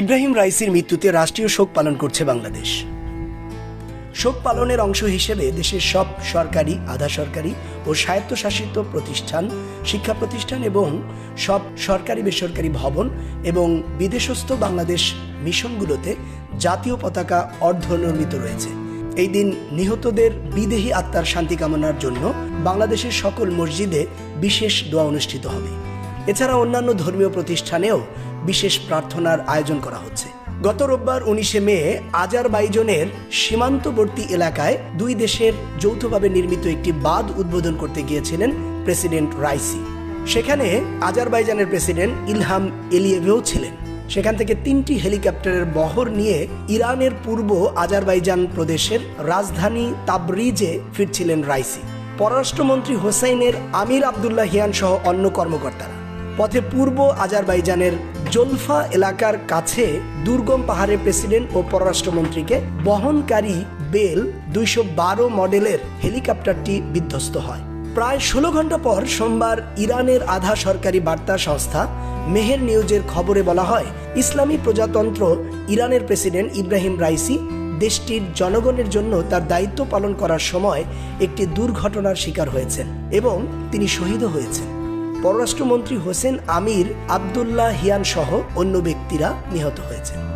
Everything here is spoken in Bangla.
ইব্রাহিম রাইসির মৃত্যুতে রাষ্ট্রীয় শোক পালন করছে বাংলাদেশ। শোক পালনের অংশ হিসেবে দেশের সব সরকারি, আধা সরকারি ও স্বায়ত্তশাসিত প্রতিষ্ঠান, শিক্ষা প্রতিষ্ঠান এবং সব সরকারি বেসরকারি ভবন এবং বিদেশস্থ বাংলাদেশ মিশনগুলোতে জাতীয় পতাকা অর্ধনির্মিত রয়েছে। এই দিন নিহতদের বিদেহী আত্মার শান্তি কামনার জন্য বাংলাদেশের সকল মসজিদে বিশেষ দোয়া অনুষ্ঠিত হবে। এছাড়া অন্যান্য ধর্মীয় প্রতিষ্ঠানেও বিশেষ প্রার্থনার আয়োজন করা হচ্ছে। গত রোববার উনিশে মে, আজারবাইজনের সীমান্তবর্তী এলাকায় দুই দেশের যৌথভাবে নির্মিত একটি বাঁধ উদ্বোধন করতে গিয়েছিলেন প্রেসিডেন্ট রাইসি। সেখানে আজারবাইজানের প্রেসিডেন্ট ইলহাম এলিয়েভেও ছিলেন। সেখান থেকে তিনটি হেলিকপ্টারের বহর নিয়ে ইরানের পূর্ব আজারবাইজান প্রদেশের রাজধানী তাবরিজে ফিরছিলেন রাইসি। পররাষ্ট্রমন্ত্রী হোসাইনের আমির আবদুল্লাহ হিয়ান সহ অন্য কর্মকর্তারা। পথে পূর্ব আজারবাইজানের জলফা এলাকার কাছে দুর্গম পাহাড়ের প্রেসিডেন্ট ও পররাষ্ট্রমন্ত্রীকে বহনকারী বেল দুইশো বারো মডেলের হেলিকপ্টারটি বিধ্বস্ত হয়। প্রায় ষোলো ঘণ্টা পর সোমবার ইরানের আধা সরকারি বার্তা সংস্থা মেহের নিউজের খবরে বলা হয়, ইসলামী প্রজাতন্ত্র ইরানের প্রেসিডেন্ট ইব্রাহিম রাইসি দেশটির জনগণের জন্য তার দায়িত্ব পালন করার সময় একটি দুর্ঘটনার শিকার হয়েছেন এবং তিনি শহীদও হয়েছেন। পররাষ্ট্রমন্ত্রী হোসেন আমির আবদুল্লাহ হিয়ান সহ অন্য ব্যক্তিরা নিহত হয়েছেন।